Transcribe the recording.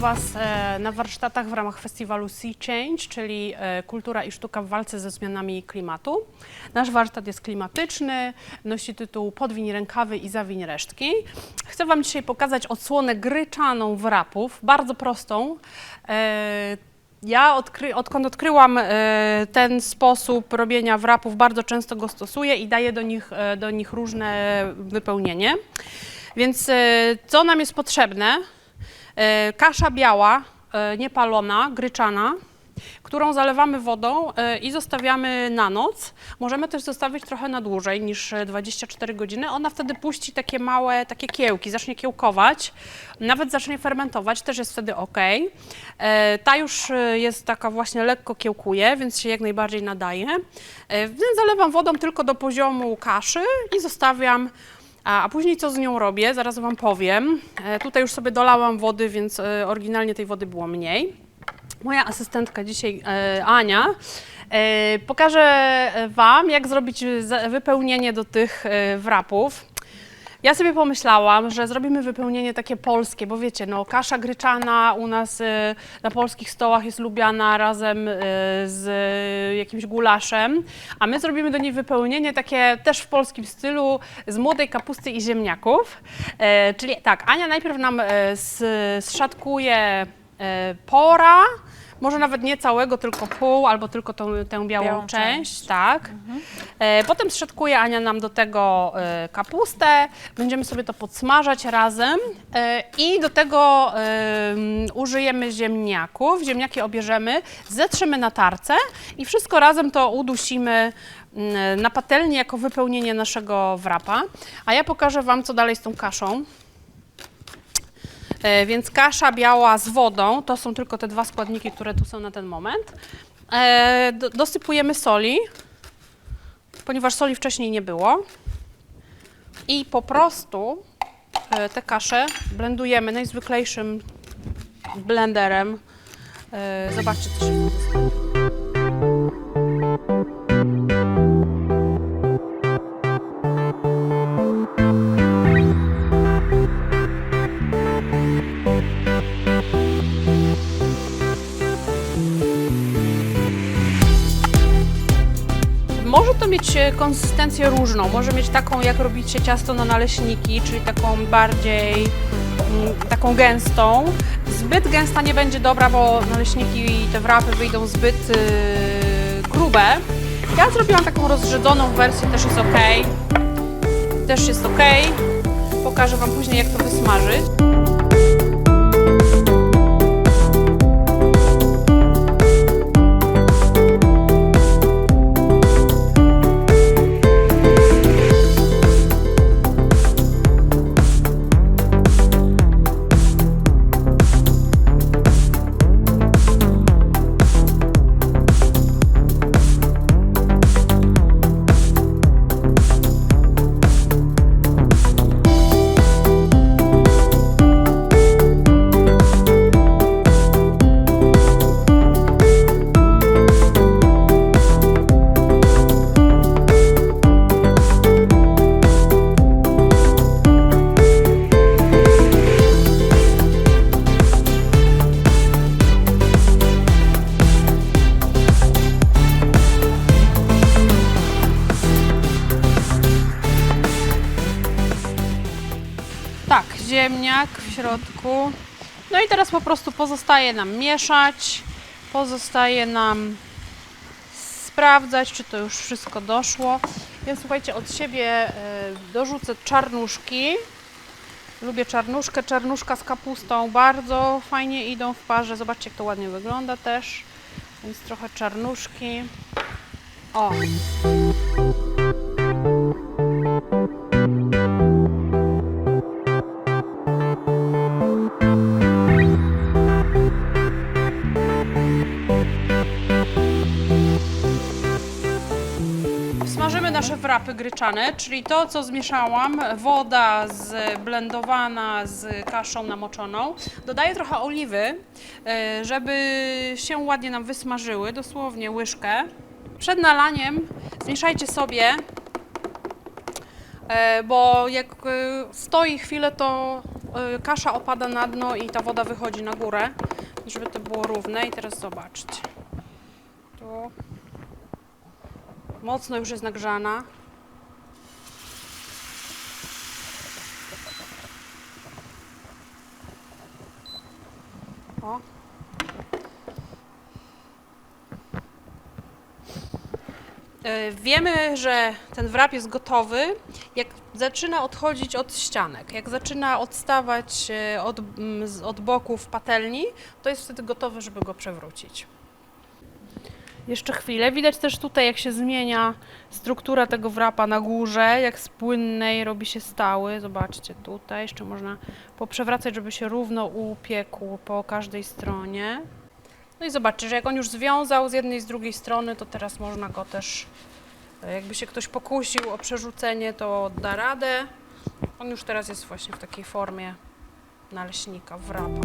Was e, na warsztatach w ramach festiwalu Sea Change, czyli e, kultura i sztuka w walce ze zmianami klimatu. Nasz warsztat jest klimatyczny, nosi tytuł Podwiń rękawy i zawiń resztki. Chcę Wam dzisiaj pokazać odsłonę gryczaną wrapów, bardzo prostą. E, ja odkry, odkąd odkryłam ten sposób robienia wrapów, bardzo często go stosuję i daję do nich, do nich różne wypełnienie. Więc co nam jest potrzebne? E, Kasza biała, e, niepalona, gryczana, którą zalewamy wodą e, i zostawiamy na noc. Możemy też zostawić trochę na dłużej niż e, 24 godziny. Ona wtedy puści takie małe, takie kiełki, zacznie kiełkować, nawet zacznie fermentować, też jest wtedy ok. Ta już jest taka właśnie lekko kiełkuje, więc się jak najbardziej nadaje. Więc zalewam wodą tylko do poziomu kaszy i zostawiam a, a później co z nią robię, zaraz Wam powiem. E, tutaj już sobie dolałam wody, więc e, oryginalnie tej wody było mniej. Moja asystentka dzisiaj, e, Ania, e, pokaże Wam, jak zrobić za- wypełnienie do tych e, wrapów. Ja sobie pomyślałam, że zrobimy wypełnienie takie polskie, bo wiecie, no kasza gryczana u nas e, na polskich stołach jest lubiana razem e, z e, jakimś gulaszem, a my zrobimy do niej wypełnienie takie też w polskim stylu z młodej kapusty i ziemniaków. E, Czyli tak, Ania najpierw nam s- zszatkuje pora, może nawet nie całego, tylko pół, albo tylko tą, tę białą, Białą część, część. tak. E, potem zszatkuje Ania nam do tego e, kapustę, będziemy sobie to podsmażać razem e, i do tego e, użyjemy ziemniaków. Ziemniaki obierzemy, zetrzemy na tarce i wszystko razem to udusimy mm, na patelni jako wypełnienie naszego wrapa. A ja pokażę Wam, co dalej z tą kaszą. E, Więc kasza biała z wodą, to są tylko te dwa składniki, które tu są na ten moment. E, do- Dosypujemy soli, ponieważ soli wcześniej nie było. I po prostu e, tę kaszę blendujemy najzwyklejszym blenderem. Zobaczcie, co się Może to mieć e, konsystencję różną. Może mieć taką, jak robicie ciasto na naleśniki, czyli taką bardziej mm, taką gęstą. Zbyt gęsta nie będzie dobra, bo naleśniki i te wrapy wyjdą zbyt y, grube. Ja zrobiłam taką rozrzedzoną wersję, też jest ok. Też jest ok. Pokażę Wam później, jak to wysmażyć. Tak, ziemniak w środku. No i teraz po prostu pozostaje nam mieszać, pozostaje nam sprawdzać, czy to już wszystko doszło. Więc słuchajcie, od siebie e, dorzucę czarnuszki. Lubię czarnuszkę, czarnuszka z kapustą bardzo fajnie idą w parze. Zobaczcie, jak to ładnie wygląda też. Więc trochę czarnuszki. O, nasze wrapy gryczane, czyli to, co zmieszałam, woda zblendowana z kaszą namoczoną. Dodaję trochę oliwy, e, żeby się ładnie nam wysmażyły, dosłownie łyżkę. Przed nalaniem zmieszajcie sobie, e, bo jak e, stoi chwilę, to kasza opada na dno i ta woda wychodzi na górę, żeby to było równe. I teraz zobaczcie. Tu. Mocno już jest nagrzana. O. E, Wiemy, że ten wrap jest gotowy, jak zaczyna odchodzić od ścianek, jak zaczyna odstawać e, od, od boków patelni, to jest wtedy gotowy, żeby go przewrócić. Jeszcze chwilę. Widać też tutaj, jak się zmienia struktura tego wrapa na górze, jak z płynnej robi się stały. Zobaczcie tutaj, jeszcze można poprzewracać, żeby się równo upiekł po każdej stronie. No i zobaczcie, że jak on już związał z jednej i z drugiej strony, to teraz można go też, e, jakby się ktoś pokusił o przerzucenie, to da radę. On już teraz jest właśnie w takiej formie naleśnika, wrapa.